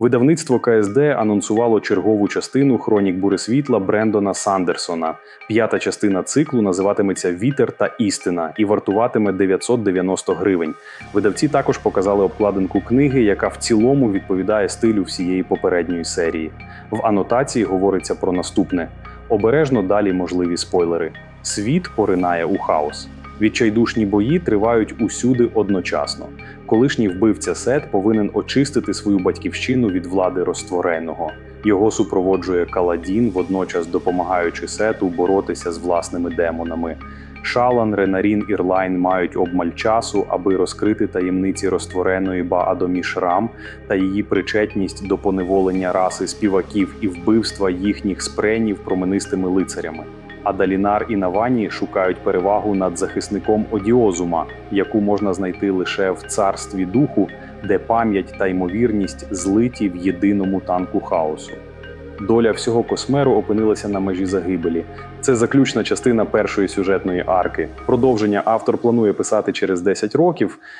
Видавництво КСД анонсувало чергову частину хронік бури світла Брендона Сандерсона. П'ята частина циклу називатиметься Вітер та істина і вартуватиме 990 гривень. Видавці також показали обкладинку книги, яка в цілому відповідає стилю всієї попередньої серії. В анотації говориться про наступне: обережно далі можливі спойлери. Світ поринає у хаос. Відчайдушні бої тривають усюди одночасно. Колишній вбивця Сет повинен очистити свою батьківщину від влади розтвореного. Його супроводжує Каладін, водночас допомагаючи Сету боротися з власними демонами. Шалан, Ренарін Ірлайн мають обмаль часу, аби розкрити таємниці розтвореної Баадомі Шрам та її причетність до поневолення раси співаків і вбивства їхніх спренів променистими лицарями. А Далінар і Навані шукають перевагу над захисником Одіозума, яку можна знайти лише в царстві духу, де пам'ять та ймовірність злиті в єдиному танку хаосу. Доля всього космеру опинилася на межі загибелі. Це заключна частина першої сюжетної арки. Продовження автор планує писати через 10 років.